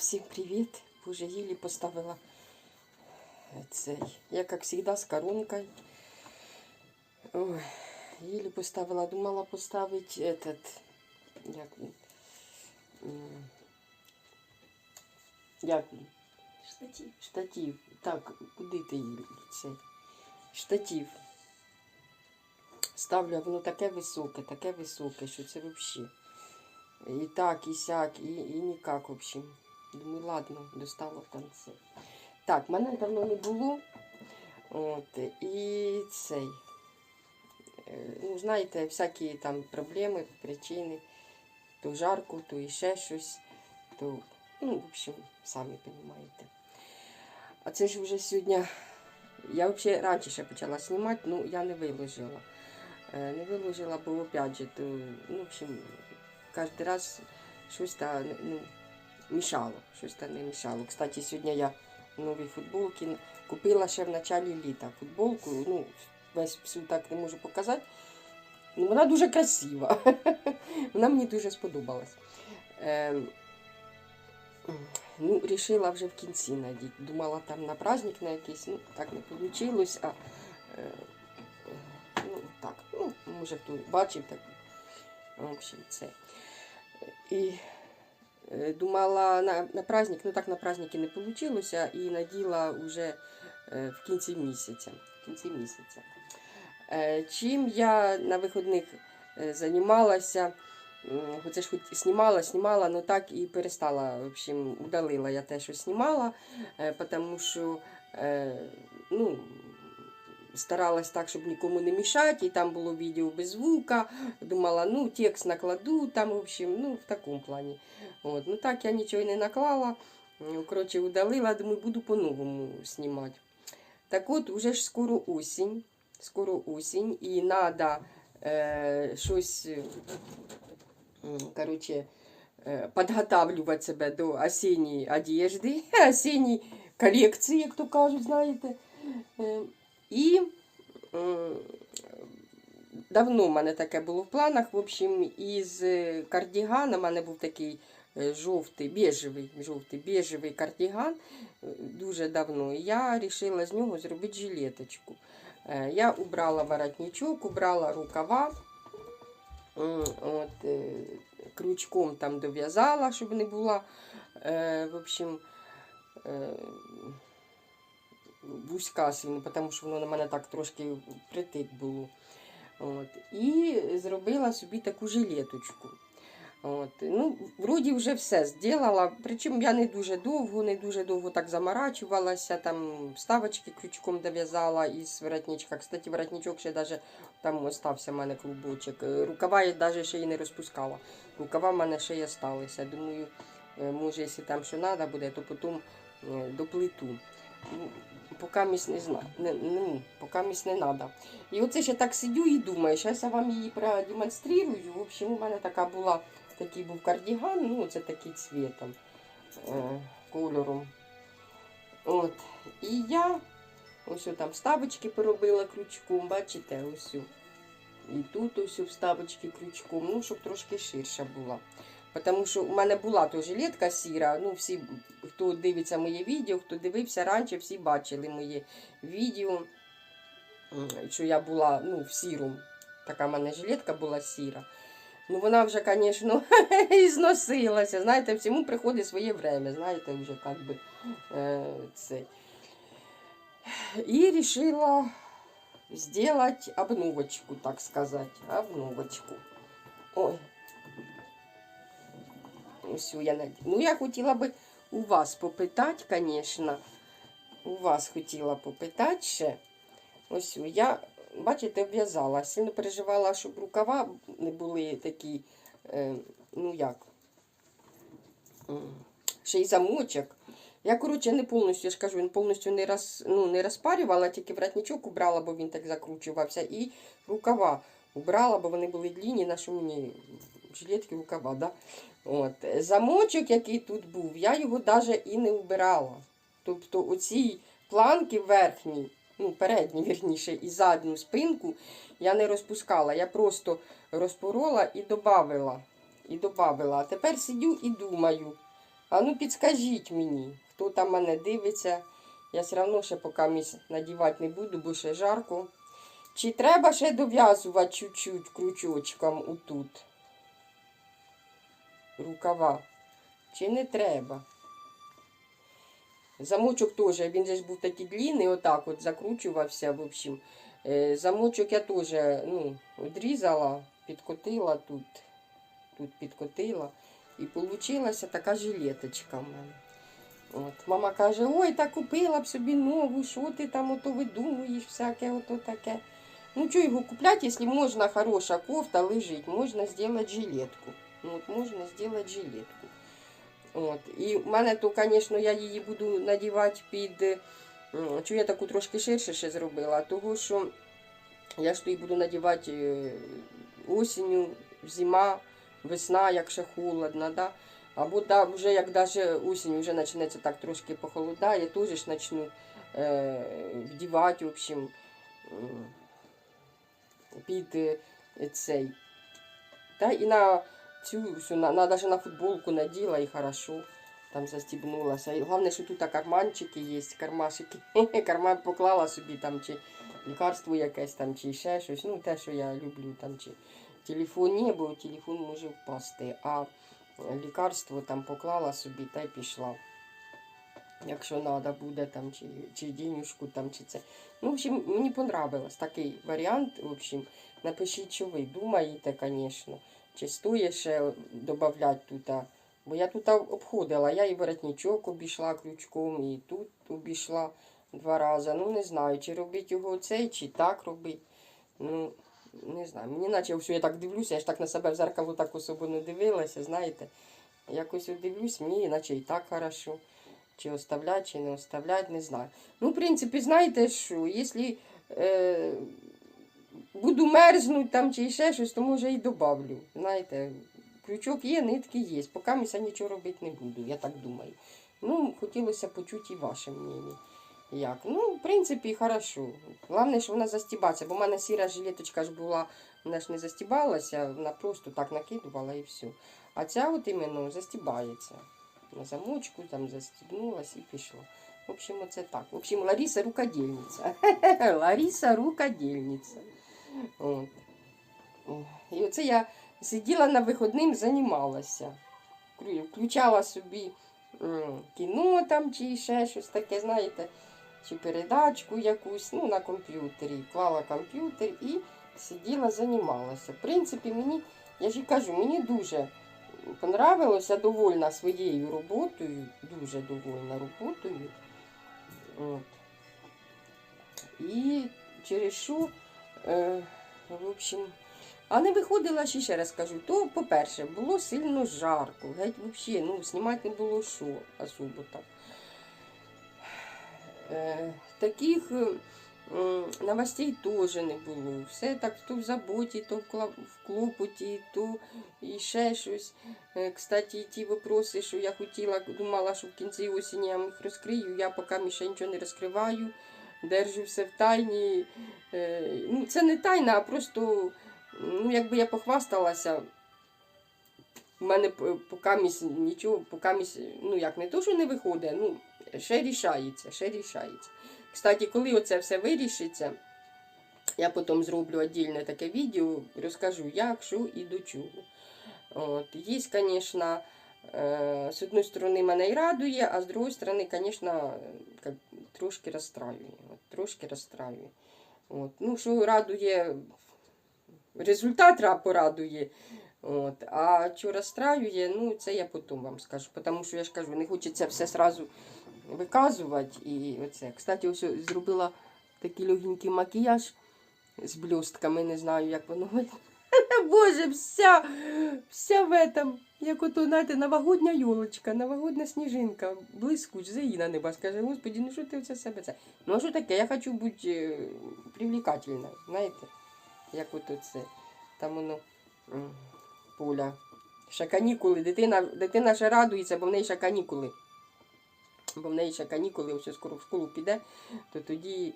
всім привіт! Боже, їлі поставила цей. Я, як завжди, з коронкою. Ой, їлі поставила, думала поставити этот, як він, як він, Штатив. штатив. Так, куди ти їлі цей? Штатив. Ставлю, а воно таке високе, таке високе, що це взагалі. І так, і сяк, і, і ніяк, в общем. Думаю, ладно, достала в конце. Так, мене давно не було. От, і цей. е, Ну, знаєте, всякі там проблеми, причини. То жарко, то іще щось, то, ну, в общем, самі розумієте. А це ж вже сьогодні. Я взагалі раніше ще почала знімати, ну я не виложила. Е, Не виложила, бо опять же, то, ну, в общем, кожен раз щось та ну, мішало. Щось та не мішало. Кстати, сьогодні я нові футболки купила ще в началі літа футболку. Ну, весь всю так не можу показати. Ну, вона дуже красива. вона мені дуже сподобалась. Ем, ну, рішила вже в кінці надіти. Думала там на праздник на якийсь, ну так не вийшло. А, е, ну, так, ну, може хто бачив, так. В общем, це. І думала на, на праздник, ну так на праздники не вийшло, і наділа вже е, в кінці місяця. В кінці місяця. Е, Чим я на вихідних е, займалася, оце ж хоч знімала, знімала, але так і перестала. В общем, удалила я те, що знімала, е, тому що е, ну, старалась так, щоб нікому не мішати, і там було відео без звука. Думала, ну, текст накладу, там, в общем, ну, в такому плані. От. Ну так я нічого не наклала. Ну, Коротше, удалила, думаю, буду по-новому знімати. Так от, уже ж скоро осінь. Скоро осінь, і треба е, щось е, коротше, е, підготавлювати себе до осінньої одежди, осінньої колекції, як то кажуть, знаєте. Е, і м, давно в мене таке було в планах. В общем, із е, кардігана в мене був такий е, жовтий, біжевий, жовтий, біжевий кардіган е, дуже давно. Я вирішила з нього зробити жилеточку. Е, Я убрала воротничок, убрала рукава. От, е, крючком там дов'язала, щоб не була. е, В общем, е, вузька сильно, тому що воно на мене так трошки притик було. От. І зробила собі таку жилеточку. От. Ну, вроді вже все зробила. Причому я не дуже довго, не дуже довго так заморачувалася, там вставочки крючком дов'язала із воротничка. Кстати, воротничок ще даже там остався в мене клубочок. Е, Рукава я навіть ще й не розпускала. Рукава в мене ще й осталися. Думаю, е, може, якщо там що треба буде, то потім е, доплету. Ну, Поки не знаю, ну, поки місь не треба. І оце ще так сидю і думаю, зараз я вам її продемонструю. В общем, у мене така була, такий був кардіган, ну це такий цвітом, е, кольором. От. І я ось там вставочки поробила крючком, бачите, ось. І тут ось вставочки крючком, ну, щоб трошки ширша була. Тому що у мене була то жилетка сіра. Ну, всі, хто дивиться моє відео, хто дивився раніше, всі бачили моє відео, що я була ну, в сірому. Така в мене жилетка була сіра. Ну, вона вже, звісно, і зносилася. Знаєте, всьому приходить своє время, знаєте, вже як би е, це. І вирішила зробити обновочку, так сказати. Обновочку. Ой. Ось я над... Ну, я хотіла би у вас попитати, звісно. У вас хотіла попитати ще. Ось я, бачите, обв'язала. Сильно переживала, щоб рукава не були такі, е, ну як, ще й замочок. Я, коротше, не повністю, я ж кажу, повністю не, роз, ну, не розпарювала, тільки воротничок убрала, бо він так закручувався. І рукава убрала, бо вони були длінні, на що мені жилетки рукава, да? От. Замочок, який тут був, я його навіть і не вбирала. Тобто оці планки верхні, ну, передні, вірніше, і задню спинку я не розпускала. Я просто розпорола і додавила. І додавила. А тепер сидю і думаю, А ну підскажіть мені, хто там мене дивиться. Я все одно ще поки міс надівати не буду, бо ще жарко. Чи треба ще дов'язувати чуть-чуть крючочком отут? Рукава. Чи не треба? Замочок теж, він же ж був такий длинний, отак от закручувався, в общем. Е, Замочок я теж ну, відрізала, підкотила тут, тут підкотила. І получилася така жилеточка в мене. От. Мама каже, ой, та купила б собі нову, що ти там ото видумуєш, всяке ото таке. Ну, що його купляти, якщо можна хороша кофта лежить, можна зробити жилетку. Ну, от можна зробити жилетку. От. І в мене то, звісно, я її буду надівати під. Чого я таку трошки ширше ще зробила? Того, що я ж то її буду надівати е, осінню, зима, весна, як ще холодно, да? Або да, вже як даже осінь вже почнеться так трошки похолодає, теж ж почну е, вдівати, в общем, під е, цей. Та і на цю всю, на, на, футболку наділа і хорошо там застібнулася. І головне, що тут карманчики є, кармашики. Карман поклала собі там чи лікарство якесь там, чи ще щось. Ну, те, що я люблю, там, чи телефон ні, бо телефон може впасти. А лікарство там поклала собі та й пішла. Якщо треба буде там, чи, чи денюжку там, чи це. Ну, в общем, мені понравилось такий варіант. В общем, напишіть, що ви думаєте, звісно. Чи стоїть ще додати тут. Бо я тут обходила, я і воротничок обійшла крючком, і тут обійшла два рази. Ну, не знаю, чи робити його цей, чи так робити. Ну, не знаю. Мені наче все, я так дивлюся, я ж так на себе в зеркало так особо не дивилася, знаєте. Якось дивлюсь, мені наче і так хорошо. Чи оставлять, чи не оставлять, не знаю. Ну, в принципі, знаєте що, якщо е, буду мерзнути там чи ще щось, то може і добавлю. Знаєте, крючок є, нитки є. Поки я нічого робити не буду, я так думаю. Ну, хотілося почути і ваше мнение. Як? Ну, в принципі, хорошо. Головне, що вона застібається, бо в мене сіра жилеточка ж була, вона ж не застібалася, вона просто так накидувала і все. А ця от іменно застібається. На замочку там застібнулась і пішла. В общем, оце так. В общем, Лариса рукодільниця. Лариса рукодільниця. І оце я сиділа на виходним, займалася. Включала собі кіно там чи ще щось таке, знаєте, чи передачку якусь, ну, на комп'ютері. Клала комп'ютер і сиділа, займалася. В принципі, мені, я ж і кажу, мені дуже понравилося, довольна своєю роботою, дуже довольна роботою. От. І через що, е, в общем, а не виходила ще раз кажу, то, по-перше, було сильно жарко, геть взагалі, ну, знімати не було що особо там. Е, таких е, новостей теж не було. Все так то в заботі, то в клопоті, то і ще щось. Кстати, ті вопроси, що я хотіла, думала, що в кінці осені я їх розкрию, я поки ще нічого не розкриваю, держу все в тайні. Е, Ну, це не тайна, а просто, ну, якби я похвасталася. У мене п- поки місь нічого, поки місь, ну як не то, що не виходить, ну ще рішається, ще рішається. Кстати, коли оце все вирішиться, я потім зроблю віддільне таке відео, розкажу, як, що і до чого. От. Є, звісно, е, з одної сторони мене і радує, а з другої сторони, звісно, трошки розстраює. Трошки розстраює. От. Ну, що радує, результат порадує. От. А що розстраює, ну це я потім вам скажу. Тому що я ж кажу, не хочеться все сразу виказувати. І оце. Кстати, ось зробила такий легенький макіяж з блюстками, не знаю, як воно видно. Боже, вся, вся в этом, як ото, знаєте, новогодня йолочка, новогодня сніжинка, блискуч, заїна неба. Скаже, господи, ну що ти це себе це? Ну а що таке? Я хочу бути е, привлекательна, знаєте, як ото це. Там воно поля. Ще канікули. Дитина, дитина ще радується, бо в неї ще канікули. Бо в неї ще канікули, ось скоро в школу піде, то тоді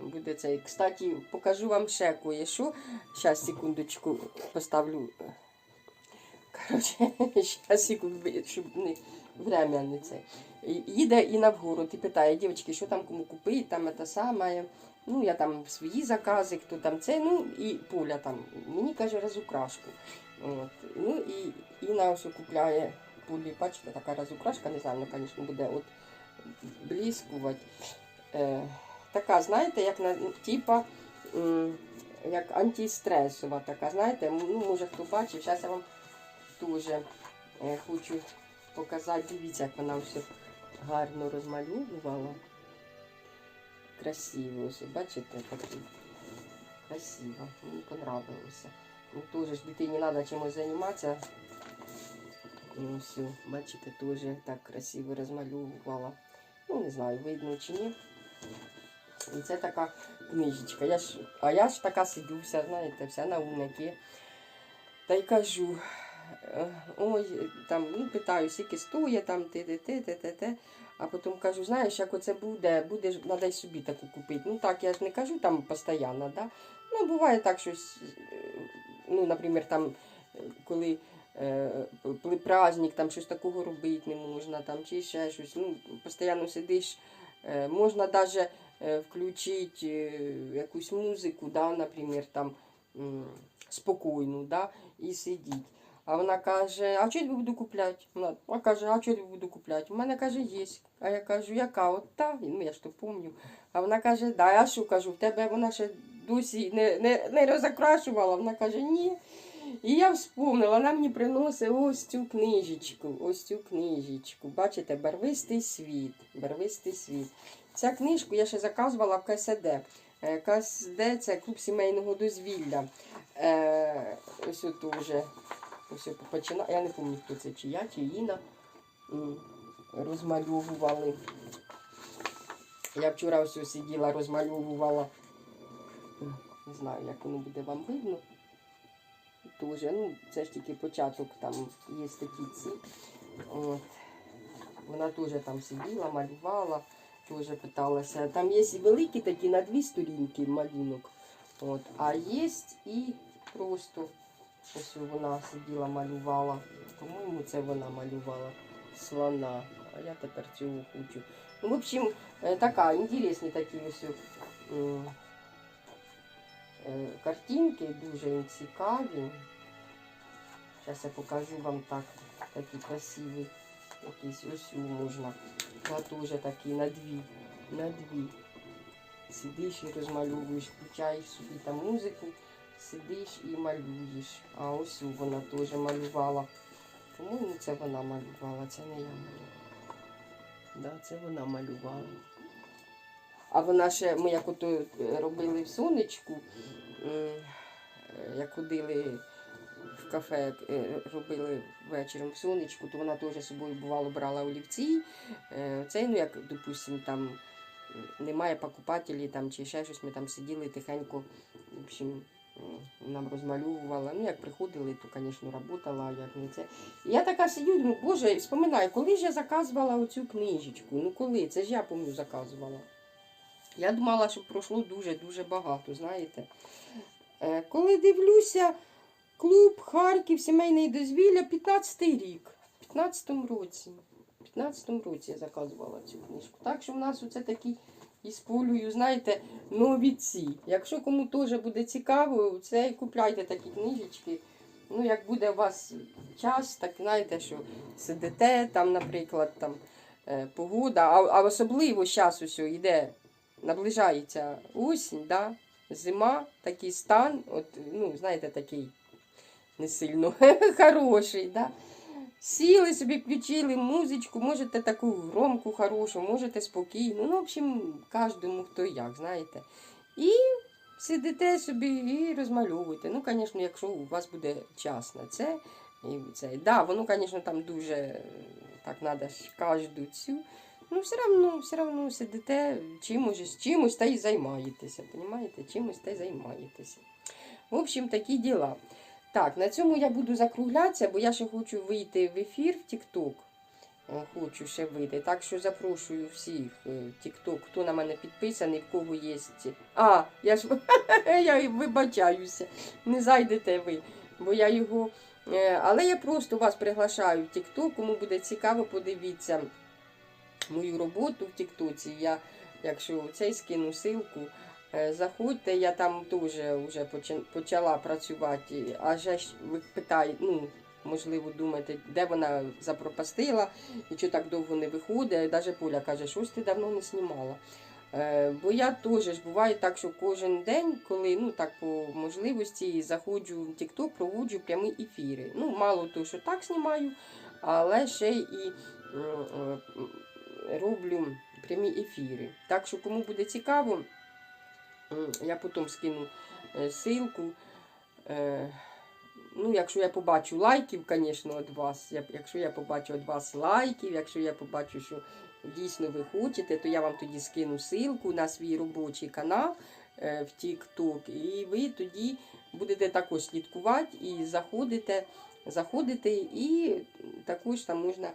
буде цей. Кстати, покажу вам ще кое-що. Зараз, секундочку, поставлю. Коротше, зараз секунду, щоб не время не це. Їде і на вгору, і питає, дівчатки, що там кому купити, там це саме. Ну, я там свої закази, хто там це, ну і Поля там. Мені каже розукрашку. От. Ну і Інна ось купляє Полі, бачите, така розукрашка, не знаю, вона, звісно, буде от блискувати. Е, така, знаєте, як на типа, як антистресова така, знаєте, ну, може хто бачив, зараз я вам дуже хочу показати. Дивіться, як вона все гарно розмальовувала. Красиво, ось, бачите, такий. Красиво, мені понравилося. Ну, теж дитині треба чимось займатися. Ну, все, бачите, теж так красиво розмальовувала. Ну, не знаю, видно чи ні. І це така книжечка. Я ж, а я ж така сидю, вся, знаєте, вся на умняки. Та й кажу, е, ой, там, ну, питаю, скільки стоїть, там, те, те, те, те, те. А потім кажу, знаєш, як оце буде, будеш, треба й собі таку купити. Ну так, я ж не кажу там постійно, да? Ну, буває так, щось, ну, наприклад, там, коли е, праздник, там щось такого робити не можна, там, чи ще щось. Ну, постійно сидиш, е, можна навіть включити е, якусь музику, да, наприклад, там, спокійну, да, і сидіти. А вона каже, а що я буду купляти? Вона а каже, а що я буду купляти? У мене каже, є. А я кажу, яка? От та, ну я ж то пам'ятаю. А вона каже, да, а що кажу, в тебе вона ще досі не, не, не розокрашувала. Вона каже, ні. І я вспомнила, вона мені приносить ось цю книжечку, ось цю книжечку. Бачите, барвистий світ. Барвистий світ. Ця книжку я ще заказувала в КСД. Е, КСД це клуб сімейного дозвілля. Е, ось тут вже ось. Я не пам'ятаю, хто це, чи я, чи Іна. Розмальовували. Я вчора ось сиділа, розмальовувала. Не знаю, як воно буде вам видно. Тоже, ну, це ж тільки початок, там є такі ці. От. Вона теж там сиділа, малювала, теж питалася. Там є великі такі на дві сторінки малюнок. От. А є і просто ось вона сиділа, малювала. По-моєму, це вона малювала слона. А я тепер цього хочу. Ну, в общем, е, така, інтересні такі ось. е, Картинки дуже цікаві. Зараз я покажу вам так, такі красиві. Якісь ось можна. Та теж такі на дві. На дві. Сидиш і розмальовуєш, включаєш собі там музику, сидиш і малюєш. А ось вона теж малювала. По-моєму, це вона малювала, це не я малювала. Да, це вона малювала. А вона ще, ми як ото е, робили в сонечку, е, як ходили кафе, е, робили вечором в сонечку, то вона теж собою бувало брала олівці. Е, Цей, ну як, допустим, там немає покупателів там, чи ще щось, ми там сиділи тихенько, в общем, нам розмальовувала. Ну, як приходили, то, звісно, працювала, як не це. Я така сидю, думаю, боже, вспоминаю, коли ж я заказувала оцю книжечку? Ну коли? Це ж я пам'ятаю, заказувала. Я думала, що пройшло дуже-дуже багато, знаєте. Е, Коли дивлюся, клуб Харків, сімейний дозвілля, 15-й рік. В 15-му році. В 15-му році я заказувала цю книжку. Так що в нас оце такий із полею, знаєте, новіці. Якщо кому теж буде цікаво, це і купляйте такі книжечки. Ну, як буде у вас час, так знаєте, що сидите там, наприклад, там е, погода, а, а особливо зараз усе йде, наближається осінь, да? зима, такий стан, от, ну, знаєте, такий не сильно хороший. Да? Сіли собі, включили музичку, можете таку громку, хорошу, можете спокійну. Ну, в общем, кожному хто як, знаєте. І сидите собі і розмальовуєте. Ну, звісно, якщо у вас буде час на це. І це. Да, воно, звісно, там дуже так треба кожну цю. Ну, все одно, все одно сидите чимось, чимось та й займаєтеся. Понімаєте? Чимось та й займаєтеся. В общем, такі діла. Так, на цьому я буду закруглятися, бо я ще хочу вийти в ефір в TikTok. Е, Хочу ще вийти. Так що запрошую всіх е, TikTok, хто на мене підписаний, в кого є. А, я ж я вибачаюся. Не зайдете ви, бо я його Е, Але я просто вас приглашаю в TikTok, кому буде цікаво, подивіться мою роботу в Тіктоці. Я, якщо цей скину ссылку, е, заходьте, я там теж вже почала працювати. А вже ви питаєте, ну, можливо, думаєте, де вона запропастила і що так довго не виходить. Навіть Поля каже, що ти давно не знімала. Е, Бо я теж ж буває так, що кожен день, коли ну так по можливості заходжу в TikTok, проводжу прямі ефіри. Ну, мало того, що так знімаю, але ще і е, роблю прямі ефіри. Так що, кому буде цікаво, я потім скину е, ссылку. Е, Ну, якщо я побачу лайків, звісно, від вас. Якщо я побачу від вас лайків, якщо я побачу, що дійсно ви хочете, то я вам тоді скину ссылку на свій робочий канал е, в TikTok, і ви тоді будете також слідкувати і заходите, заходите і також там можна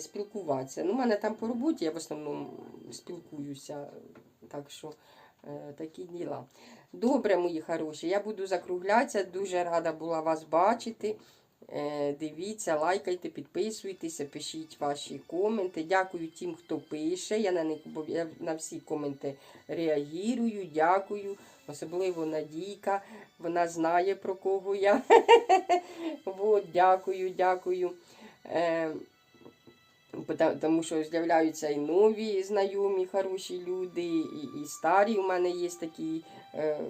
спілкуватися. Ну, у мене там по роботі я в основному спілкуюся, так що такі діла. Добре, мої хороші, я буду закруглятися. Дуже рада була вас бачити. Е, Дивіться, лайкайте, підписуйтеся, пишіть ваші коменти. Дякую тим, хто пише. Я на них на всі коменти реагую. Дякую. Особливо Надійка. Вона знає про кого я. Дякую, дякую. Тому що з'являються і нові знайомі, хороші люди, і, і старі у мене є такі е,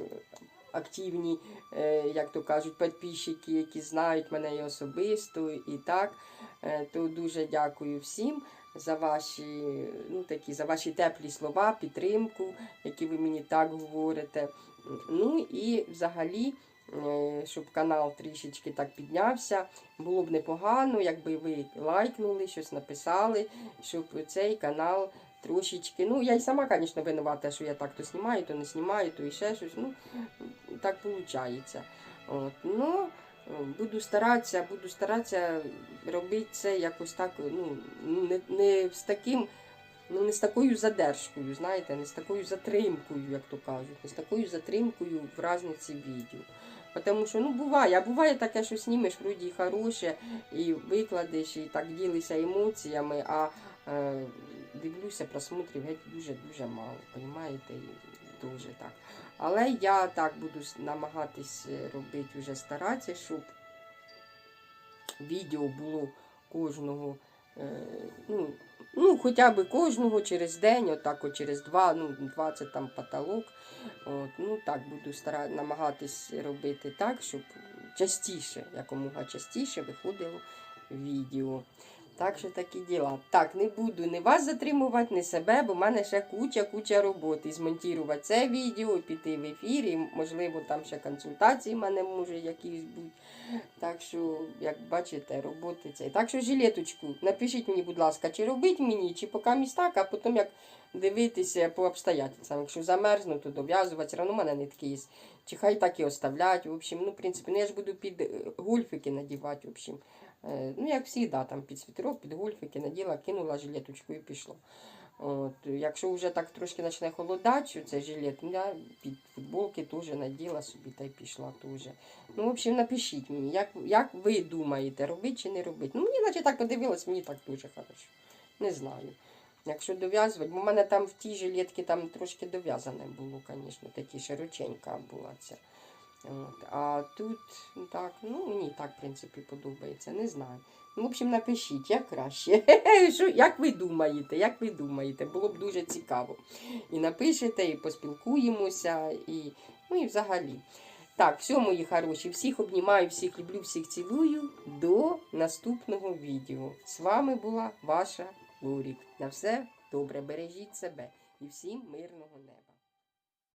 активні, е, як то кажуть, підписчики, які знають мене і особисто, і так. Е, то дуже дякую всім за ваші, ну, такі, за ваші теплі слова, підтримку, які ви мені так говорите. Ну і взагалі. Е, Щоб канал трішечки так піднявся, було б непогано, якби ви лайкнули, щось написали, щоб цей канал трошечки. Ну, я й сама, звісно, винувата, що я так то знімаю, то не знімаю, то і ще щось. Ну, так виходить. От. Ну, буду старатися, буду старатися робити це якось так, ну, не, не з таким. Ну, не з такою задержкою, знаєте, не з такою затримкою, як то кажуть, не з такою затримкою в разниці відео. Тому що ну буває, а буває таке, що знімеш вроді хороше, і викладеш, і так ділишся емоціями, а е, дивлюся, просмотрів геть дуже-дуже мало, розумієте, і дуже так. Але я так буду намагатись е, робити, вже старатися, щоб відео було кожного, ну, ну, хоча б кожного через день, отак от через два, ну, 20 там потолок. От, ну так буду стара... намагатись робити так, щоб частіше, якомога частіше виходило відео. Так що такі діла. Так, не буду ні вас затримувати, ні себе, бо в мене ще куча-куча роботи. Змонтувати це відео, піти в ефір, і, можливо, там ще консультації в мене може якісь бути. Так що, як бачите, роботи це. Так що жилеточку, напишіть мені, будь ласка, чи робить мені, чи поки містак, а потім як дивитися по обстоятельствам. Якщо замерзну, то дов'язувати, все одно мене нитки є. Чи хай так і оставлять. В общем, ну, в принципі, ну я ж буду під е, гольфики надівати, в общем. Е, Ну, як завжди, там, під світерок, під гольфики наділа, кинула жилеточку і пішла. От, якщо вже так трошки почне холодати, що це жилет, ну, я під футболки теж наділа собі та й пішла теж. Ну, в общем, напишіть мені, як, як ви думаєте, робити чи не робити. Ну, мені наче так подивилась, мені так дуже хорошо. Не знаю. Якщо дов'язувати, бо в мене там в тій жилетці там трошки дов'язане було, звісно, такі широченька була ця. От. А тут так, ну мені так, в принципі, подобається, не знаю. Ну, в общем, напишіть, як краще. Що, як ви думаєте, як ви думаєте, було б дуже цікаво. І напишете, і поспілкуємося, і, ну і взагалі. Так, все, мої хороші, всіх обнімаю, всіх люблю, всіх цілую. До наступного відео. З вами була ваша Лурік. На все добре, бережіть себе і всім мирного неба.